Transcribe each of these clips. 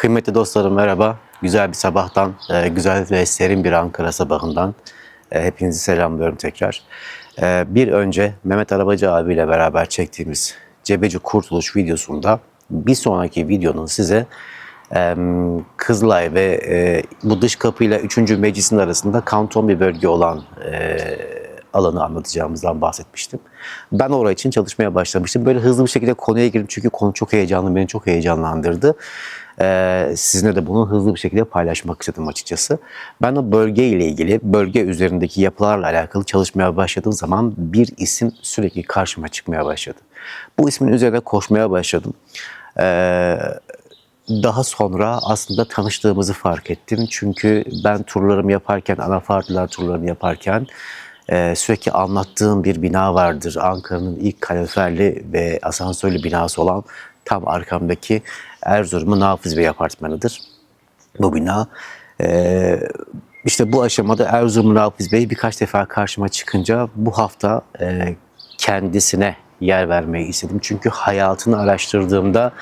Kıymetli dostlarım merhaba. Güzel bir sabahtan, e, güzel ve serin bir Ankara sabahından e, hepinizi selamlıyorum tekrar. E, Bir önce Mehmet Arabacı abiyle beraber çektiğimiz Cebeci Kurtuluş videosunda bir sonraki videonun size Kızılay ve bu dış kapıyla 3. meclisin arasında kanton bir bölge olan alanı anlatacağımızdan bahsetmiştim. Ben oraya için çalışmaya başlamıştım. Böyle hızlı bir şekilde konuya girdim çünkü konu çok heyecanlı, beni çok heyecanlandırdı. Ee, sizinle de bunu hızlı bir şekilde paylaşmak istedim açıkçası. Ben o bölge ile ilgili, bölge üzerindeki yapılarla alakalı çalışmaya başladığım zaman bir isim sürekli karşıma çıkmaya başladı. Bu ismin üzerine koşmaya başladım. Ee, daha sonra aslında tanıştığımızı fark ettim. Çünkü ben turlarımı yaparken, anafartılar turlarını yaparken e, sürekli anlattığım bir bina vardır. Ankara'nın ilk kaloriferli ve asansörlü binası olan tam arkamdaki Erzurum'un Nafiz Bey apartmanıdır. Bu bina. E, işte bu aşamada Erzurum'un Nafiz Bey birkaç defa karşıma çıkınca bu hafta e, kendisine yer vermeyi istedim. Çünkü hayatını araştırdığımda,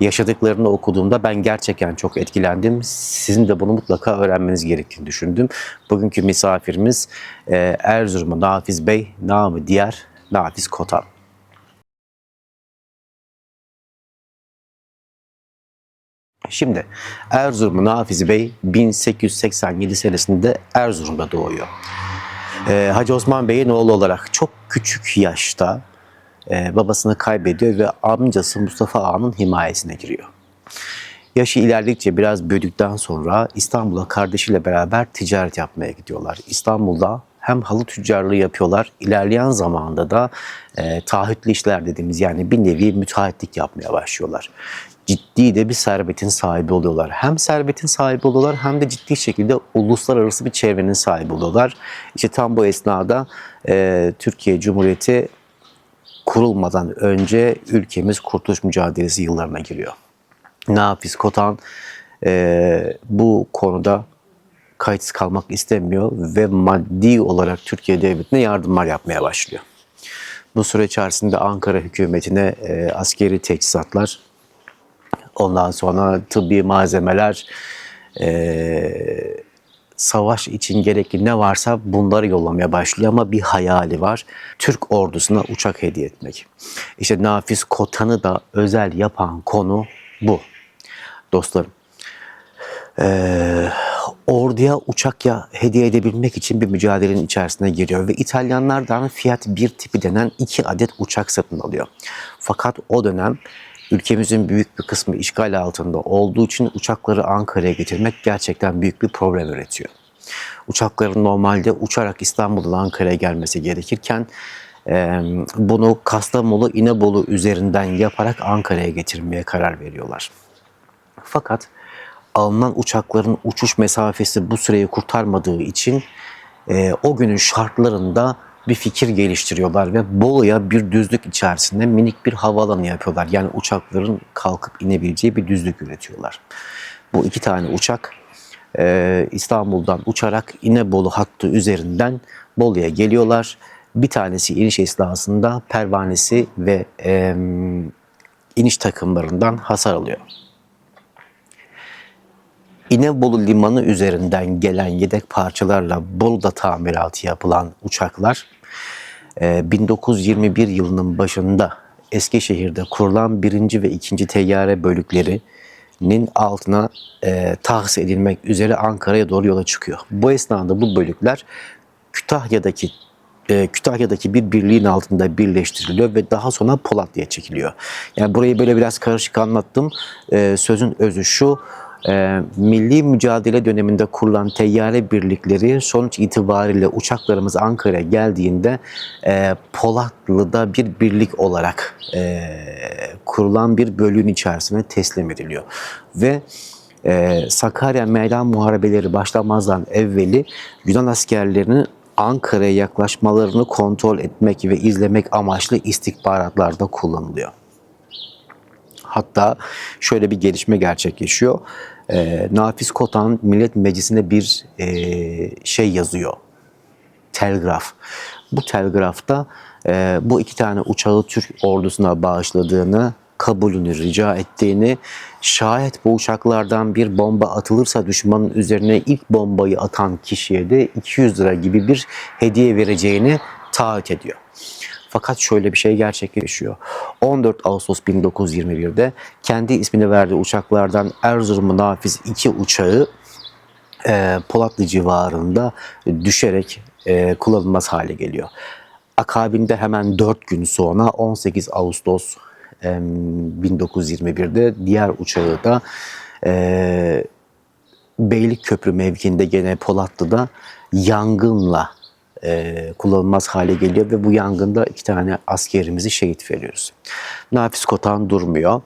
yaşadıklarını okuduğumda ben gerçekten çok etkilendim. Sizin de bunu mutlaka öğrenmeniz gerektiğini düşündüm. Bugünkü misafirimiz e, Erzurum'un Nafiz Bey, namı diğer Nafiz Kotan. Şimdi Erzurum'un Nafiz Bey 1887 senesinde Erzurum'da doğuyor. Ee, Hacı Osman Bey'in oğlu olarak çok küçük yaşta e, babasını kaybediyor ve amcası Mustafa Ağa'nın himayesine giriyor. Yaşı ilerledikçe biraz büyüdükten sonra İstanbul'a kardeşiyle beraber ticaret yapmaya gidiyorlar. İstanbul'da hem halı tüccarlığı yapıyorlar, ilerleyen zamanda da e, taahhütlü işler dediğimiz yani bir nevi müteahhitlik yapmaya başlıyorlar. Ciddi de bir servetin sahibi oluyorlar. Hem servetin sahibi oluyorlar hem de ciddi şekilde uluslararası bir çevrenin sahibi oluyorlar. İşte tam bu esnada e, Türkiye Cumhuriyeti kurulmadan önce ülkemiz kurtuluş mücadelesi yıllarına giriyor. Nafiz Kotan e, bu konuda kayıtsız kalmak istemiyor ve maddi olarak Türkiye Devleti'ne yardımlar yapmaya başlıyor. Bu süre içerisinde Ankara hükümetine e, askeri teçhizatlar, ondan sonra tıbbi malzemeler, e, savaş için gerekli ne varsa bunları yollamaya başlıyor ama bir hayali var. Türk ordusuna uçak hediye etmek. İşte Nafiz Kotan'ı da özel yapan konu bu. Dostlarım. Ee, orduya uçak ya hediye edebilmek için bir mücadelenin içerisine giriyor ve İtalyanlardan Fiat 1 tipi denen iki adet uçak satın alıyor. Fakat o dönem ülkemizin büyük bir kısmı işgal altında olduğu için uçakları Ankara'ya getirmek gerçekten büyük bir problem üretiyor. Uçakların normalde uçarak İstanbul'dan Ankara'ya gelmesi gerekirken bunu Kastamonu, İnebolu üzerinden yaparak Ankara'ya getirmeye karar veriyorlar. Fakat alınan uçakların uçuş mesafesi bu süreyi kurtarmadığı için o günün şartlarında bir fikir geliştiriyorlar ve Bolu'ya bir düzlük içerisinde minik bir havaalanı yapıyorlar. Yani uçakların kalkıp inebileceği bir düzlük üretiyorlar. Bu iki tane uçak e, İstanbul'dan uçarak İnebolu hattı üzerinden Bolu'ya geliyorlar. Bir tanesi iniş esnasında pervanesi ve e, iniş takımlarından hasar alıyor. İnebolu Limanı üzerinden gelen yedek parçalarla Bolu'da tamiratı yapılan uçaklar 1921 yılının başında Eskişehir'de kurulan birinci ve ikinci teyyare bölüklerinin altına e, tahsis edilmek üzere Ankara'ya doğru yola çıkıyor. Bu esnada bu bölükler Kütahya'daki e, Kütahya'daki bir birliğin altında birleştiriliyor ve daha sonra Polatlı'ya çekiliyor. Yani burayı böyle biraz karışık anlattım. E, sözün özü şu, e, milli mücadele döneminde kurulan teyyare birlikleri sonuç itibariyle uçaklarımız Ankara'ya geldiğinde e, Polatlı'da bir birlik olarak e, kurulan bir bölüğün içerisine teslim ediliyor. Ve e, Sakarya Meydan Muharebeleri başlamazdan evveli Yunan askerlerinin Ankara'ya yaklaşmalarını kontrol etmek ve izlemek amaçlı istihbaratlarda kullanılıyor. Hatta şöyle bir gelişme gerçekleşiyor. E, Nafiz Kotan Millet Meclisi'ne bir e, şey yazıyor. Telgraf. Bu telgrafta e, bu iki tane uçağı Türk ordusuna bağışladığını kabulünü rica ettiğini, şayet bu uçaklardan bir bomba atılırsa düşmanın üzerine ilk bombayı atan kişiye de 200 lira gibi bir hediye vereceğini taahhüt ediyor. Fakat şöyle bir şey gerçekleşiyor. 14 Ağustos 1921'de kendi ismini verdiği uçaklardan Erzurum Nafiz 2 uçağı e, Polatlı civarında düşerek e, kullanılmaz hale geliyor. Akabinde hemen 4 gün sonra 18 Ağustos e, 1921'de diğer uçağı da e, Beylikköprü mevkiinde gene Polatlı'da yangınla e, kullanılmaz hale geliyor ve bu yangında iki tane askerimizi şehit veriyoruz. Nafiz Kotan durmuyor.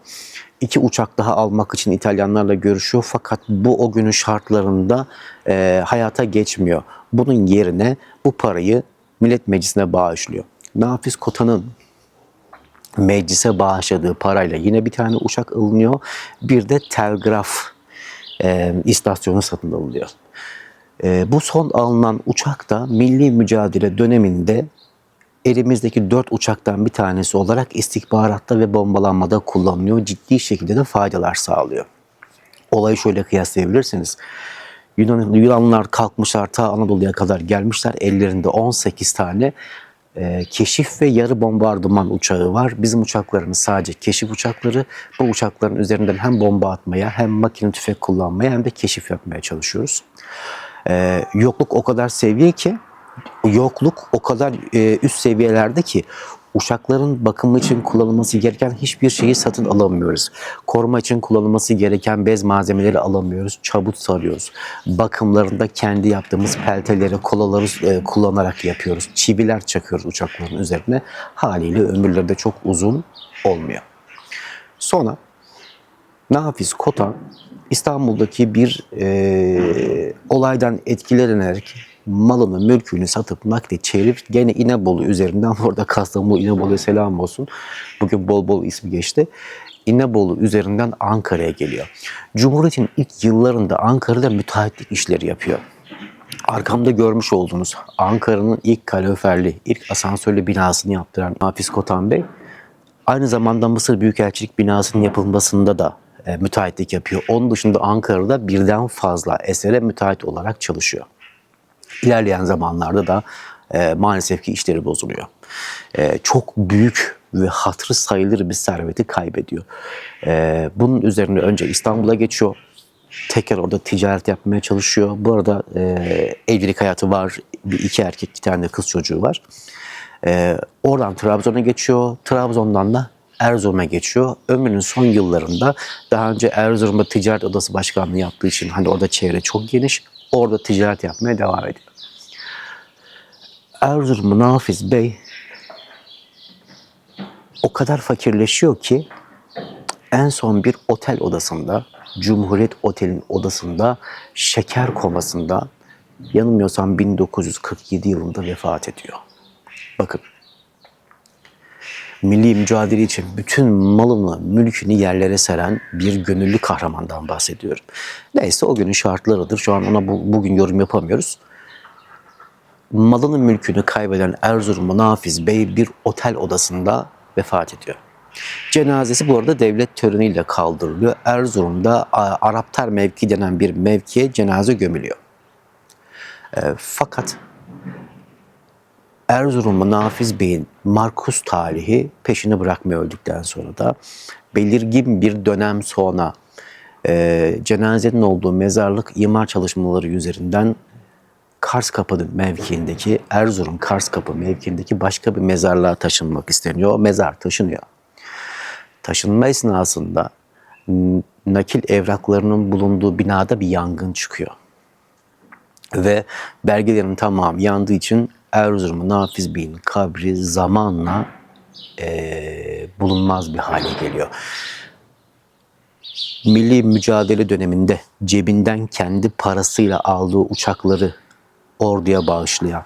İki uçak daha almak için İtalyanlarla görüşüyor fakat bu o günün şartlarında e, hayata geçmiyor. Bunun yerine bu parayı Millet Meclisi'ne bağışlıyor. Nafiz Kotan'ın meclise bağışladığı parayla yine bir tane uçak alınıyor. Bir de telgraf e, istasyonu satın alınıyor. E, bu son alınan uçak da milli mücadele döneminde elimizdeki dört uçaktan bir tanesi olarak istihbaratta ve bombalanmada kullanılıyor. Ciddi şekilde de faydalar sağlıyor. Olayı şöyle kıyaslayabilirsiniz. Yunan, Yunanlılar kalkmışlar ta Anadolu'ya kadar gelmişler. Ellerinde 18 tane e, keşif ve yarı bombardıman uçağı var. Bizim uçaklarımız sadece keşif uçakları. Bu uçakların üzerinden hem bomba atmaya hem makine tüfek kullanmaya hem de keşif yapmaya çalışıyoruz. E, yokluk o kadar seviye ki yokluk o kadar e, üst seviyelerde ki uçakların bakımı için kullanılması gereken hiçbir şeyi satın alamıyoruz. Koruma için kullanılması gereken bez malzemeleri alamıyoruz. Çabut sarıyoruz. Bakımlarında kendi yaptığımız pelteleri, kolaları e, kullanarak yapıyoruz. Çiviler çakıyoruz uçakların üzerine. Haliyle ömürleri de çok uzun olmuyor. Sonra Nafiz Kotan İstanbul'daki bir e, olaydan etkilenerek malını, mülkünü satıp nakde çevirip gene İnebolu üzerinden orada Kastamonu İnebolu'ya selam olsun. Bugün bol bol ismi geçti. İnebolu üzerinden Ankara'ya geliyor. Cumhuriyet'in ilk yıllarında Ankara'da müteahhitlik işleri yapıyor. Arkamda görmüş olduğunuz Ankara'nın ilk kaloriferli, ilk asansörlü binasını yaptıran Hafiz Kotan Bey, aynı zamanda Mısır Büyükelçilik binasının yapılmasında da e, müteahhitlik yapıyor. Onun dışında Ankara'da birden fazla esere müteahhit olarak çalışıyor. İlerleyen zamanlarda da e, maalesef ki işleri bozuluyor. E, çok büyük ve hatırı sayılır bir serveti kaybediyor. E, bunun üzerine önce İstanbul'a geçiyor. Tekrar orada ticaret yapmaya çalışıyor. Bu arada e, evlilik hayatı var. Bir iki erkek, iki tane kız çocuğu var. E, oradan Trabzon'a geçiyor. Trabzon'dan da Erzurum'a geçiyor. Ömrünün son yıllarında daha önce Erzurum'da ticaret odası başkanlığı yaptığı için hani orada çevre çok geniş. Orada ticaret yapmaya devam ediyor. Erzurum Nafiz Bey o kadar fakirleşiyor ki en son bir otel odasında, Cumhuriyet Otel'in odasında şeker komasında yanılmıyorsam 1947 yılında vefat ediyor. Bakın milli mücadele için bütün malını, mülkünü yerlere seren bir gönüllü kahramandan bahsediyorum. Neyse o günün şartlarıdır. Şu an ona bu, bugün yorum yapamıyoruz. Malını mülkünü kaybeden Erzurumlu Nafiz Bey bir otel odasında vefat ediyor. Cenazesi bu arada devlet töreniyle kaldırılıyor. Erzurum'da Araptar mevki denen bir mevkiye cenaze gömülüyor. E, fakat Erzurumlu Nafiz Bey'in Markus tarihi peşini bırakmıyor öldükten sonra da belirgin bir dönem sonra e, cenazenin olduğu mezarlık imar çalışmaları üzerinden Kars Kapı mevkiindeki Erzurum Kars Kapı mevkiindeki başka bir mezarlığa taşınmak isteniyor. Mezar taşınıyor. Taşınma esnasında nakil evraklarının bulunduğu binada bir yangın çıkıyor. Ve belgelerin tamamı yandığı için Erzurum Nafiz Bey'in kabri zamanla eee, bulunmaz bir hale geliyor. Milli mücadele döneminde cebinden kendi parasıyla aldığı uçakları orduya bağışlayan,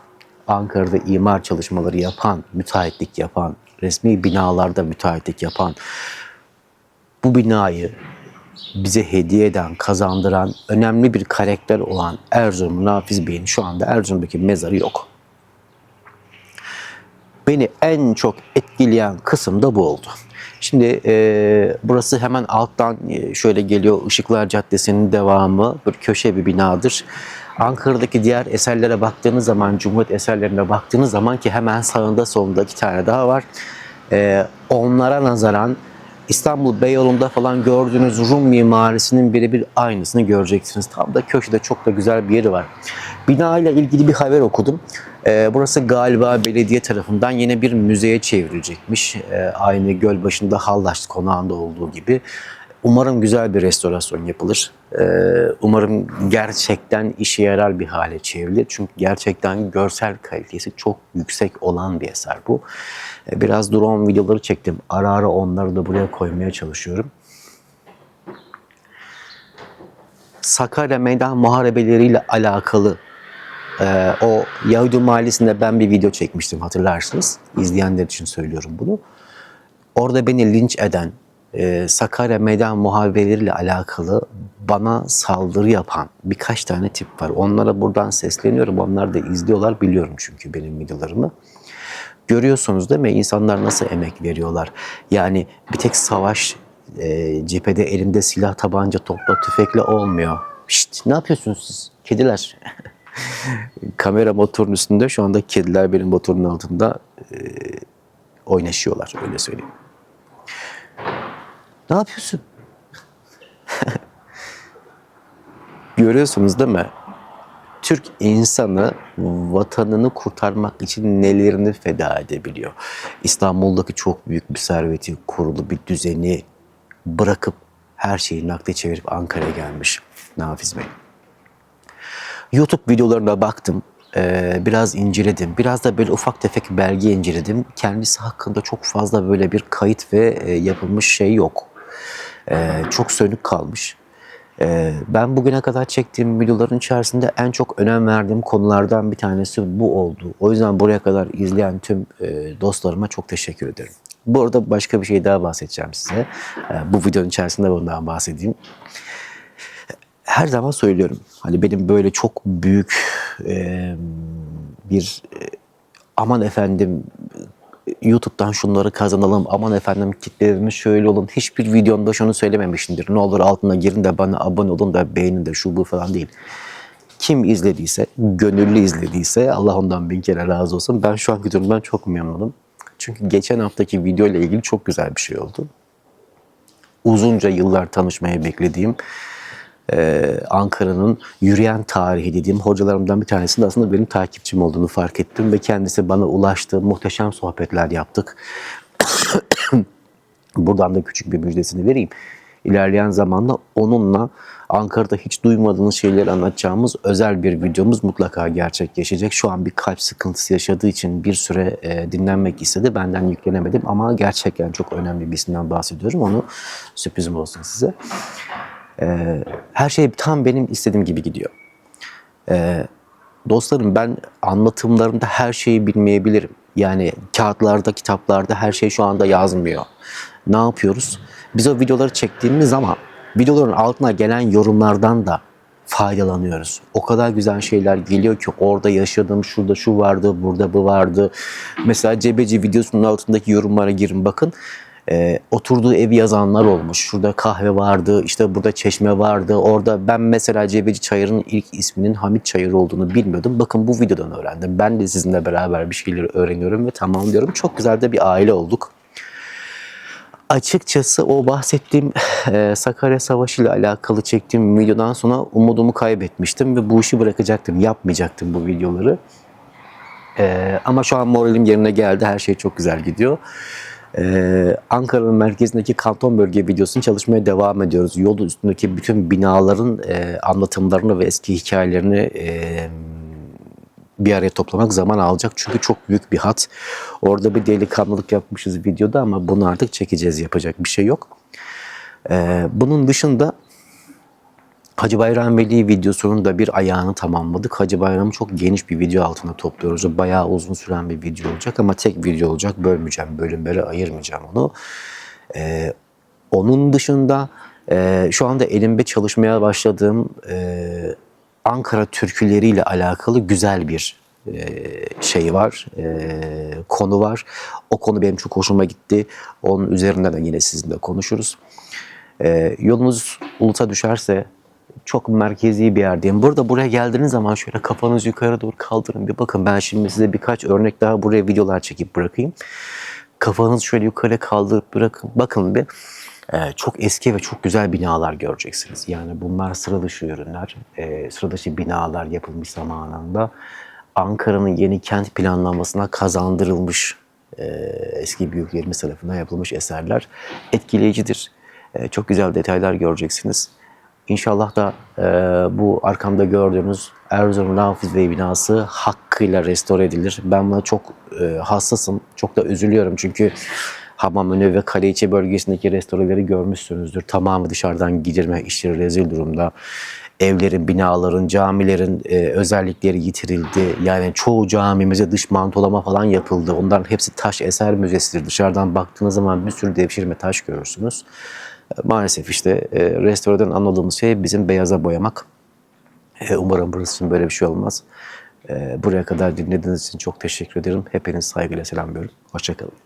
Ankara'da imar çalışmaları yapan, müteahhitlik yapan, resmi binalarda müteahhitlik yapan, bu binayı bize hediye eden, kazandıran önemli bir karakter olan Erzurum Nafiz Bey'in şu anda Erzurum'daki mezarı yok. Beni en çok etkileyen kısım da bu oldu. Şimdi e, burası hemen alttan e, şöyle geliyor Işıklar Caddesi'nin devamı. Bir köşe bir binadır. Ankara'daki diğer eserlere baktığınız zaman, Cumhuriyet eserlerine baktığınız zaman ki hemen sağında solunda iki tane daha var. E, onlara nazaran İstanbul Beyoğlu'nda falan gördüğünüz Rum mimarisinin birebir aynısını göreceksiniz. Tam da köşede çok da güzel bir yeri var. Bina ile ilgili bir haber okudum. Ee, burası galiba belediye tarafından yine bir müzeye çevrilecekmiş. Ee, aynı Gölbaşı'nda Hallaç konağında olduğu gibi. Umarım güzel bir restorasyon yapılır. Ee, umarım gerçekten işe yarar bir hale çevrilir. Çünkü gerçekten görsel kalitesi çok yüksek olan bir eser bu. Ee, Biraz drone videoları çektim. Ara ara onları da buraya koymaya çalışıyorum. Sakarya Meydan Muharebeleriyle alakalı e, o Yahudi Mahallesi'nde ben bir video çekmiştim hatırlarsınız. İzleyenler için söylüyorum bunu. Orada beni linç eden, e, Sakarya Meydan Muharebeleriyle alakalı bana saldırı yapan birkaç tane tip var. Onlara buradan sesleniyorum. Onlar da izliyorlar biliyorum çünkü benim videolarımı. Görüyorsunuz değil mi? İnsanlar nasıl emek veriyorlar. Yani bir tek savaş e, cephede elinde silah, tabanca, topla, tüfekle olmuyor. Şşt, ne yapıyorsunuz siz? Kediler. Kamera motorun üstünde şu anda kediler benim motorun altında e, oynaşıyorlar öyle söyleyeyim. Ne yapıyorsun? Görüyorsunuz değil mi? Türk insanı vatanını kurtarmak için nelerini feda edebiliyor. İstanbul'daki çok büyük bir serveti, kurulu bir düzeni bırakıp her şeyi nakde çevirip Ankara'ya gelmiş Nafiz Bey. YouTube videolarına baktım. Biraz inceledim. Biraz da böyle ufak tefek belge inceledim. Kendisi hakkında çok fazla böyle bir kayıt ve yapılmış şey yok. Ee, çok sönük kalmış. Ee, ben bugüne kadar çektiğim videoların içerisinde en çok önem verdiğim konulardan bir tanesi bu oldu. O yüzden buraya kadar izleyen tüm e, dostlarıma çok teşekkür ederim. Bu arada başka bir şey daha bahsedeceğim size. Ee, bu videonun içerisinde bundan bahsedeyim her zaman söylüyorum. Hani benim böyle çok büyük e, bir e, aman efendim YouTube'dan şunları kazanalım, aman efendim kitlelerimiz şöyle olun. Hiçbir videomda şunu söylememişimdir. Ne olur altına girin de bana abone olun da beğenin de şu bu falan değil. Kim izlediyse, gönüllü izlediyse Allah ondan bin kere razı olsun. Ben şu anki durumdan çok memnunum. Çünkü geçen haftaki video ile ilgili çok güzel bir şey oldu. Uzunca yıllar tanışmaya beklediğim ee, Ankara'nın yürüyen tarihi dediğim hocalarımdan bir tanesi de aslında benim takipçim olduğunu fark ettim ve kendisi bana ulaştı. Muhteşem sohbetler yaptık. Buradan da küçük bir müjdesini vereyim. İlerleyen zamanda onunla Ankara'da hiç duymadığınız şeyleri anlatacağımız özel bir videomuz mutlaka gerçekleşecek. Şu an bir kalp sıkıntısı yaşadığı için bir süre e, dinlenmek istedi. Benden yüklenemedim ama gerçekten çok önemli bir isimden bahsediyorum. Onu sürprizim olsun size. Ee, her şey tam benim istediğim gibi gidiyor. Ee, dostlarım ben anlatımlarımda her şeyi bilmeyebilirim. Yani kağıtlarda, kitaplarda her şey şu anda yazmıyor. Ne yapıyoruz? Biz o videoları çektiğimiz zaman videoların altına gelen yorumlardan da faydalanıyoruz. O kadar güzel şeyler geliyor ki orada yaşadım, şurada şu vardı, burada bu vardı. Mesela Cebeci videosunun altındaki yorumlara girin bakın e, oturduğu evi yazanlar olmuş. Şurada kahve vardı, işte burada çeşme vardı. Orada ben mesela Cebeci Çayır'ın ilk isminin Hamit Çayır olduğunu bilmiyordum. Bakın bu videodan öğrendim. Ben de sizinle beraber bir şeyleri öğreniyorum ve tamamlıyorum. Çok güzel de bir aile olduk. Açıkçası o bahsettiğim e, Sakarya Savaşı ile alakalı çektiğim videodan sonra umudumu kaybetmiştim ve bu işi bırakacaktım, yapmayacaktım bu videoları. E, ama şu an moralim yerine geldi, her şey çok güzel gidiyor. Ee, Ankara'nın merkezindeki kanton bölge videosunu çalışmaya devam ediyoruz. Yol üstündeki bütün binaların e, anlatımlarını ve eski hikayelerini e, bir araya toplamak zaman alacak. Çünkü çok büyük bir hat. Orada bir delikanlılık yapmışız videoda ama bunu artık çekeceğiz. Yapacak bir şey yok. Ee, bunun dışında Hacı Bayram Veli videosunun da bir ayağını tamamladık. Hacı Bayram'ı çok geniş bir video altına topluyoruz. Bayağı uzun süren bir video olacak ama tek video olacak. Bölmeyeceğim, bölümlere ayırmayacağım onu. Ee, onun dışında e, şu anda elimde çalışmaya başladığım e, Ankara türküleriyle alakalı güzel bir e, şeyi var, e, konu var. O konu benim çok hoşuma gitti. Onun üzerinden de yine sizinle konuşuruz. E, yolunuz ulusa düşerse çok merkezi bir yerdeyim. Burada buraya geldiğiniz zaman şöyle kafanızı yukarı doğru kaldırın bir bakın. Ben şimdi size birkaç örnek daha buraya videolar çekip bırakayım. Kafanızı şöyle yukarı kaldırıp bırakın. Bakın bir e, çok eski ve çok güzel binalar göreceksiniz. Yani bunlar sıra dışı ürünler. E, sıra dışı binalar yapılmış zamanında. Ankara'nın yeni kent planlanmasına kazandırılmış e, eski büyüklerimiz tarafından yapılmış eserler. Etkileyicidir. E, çok güzel detaylar göreceksiniz. İnşallah da e, bu arkamda gördüğünüz Erzurum Nafiz Bey binası hakkıyla restore edilir. Ben buna çok e, hassasım, çok da üzülüyorum çünkü Hamamönü ve Kaleiçi bölgesindeki restoreleri görmüşsünüzdür. Tamamı dışarıdan gidirme işleri rezil durumda. Evlerin, binaların, camilerin e, özellikleri yitirildi. Yani çoğu camimize dış mantolama falan yapıldı. Onların hepsi taş eser müzesidir. Dışarıdan baktığınız zaman bir sürü devşirme taş görürsünüz. Maalesef işte e, restoreden anladığımız şey bizim beyaza boyamak. E, Umarım burası için böyle bir şey olmaz. E, Buraya kadar dinlediğiniz için çok teşekkür ederim. Hepiniz saygıyla selamlıyorum. Hoşçakalın.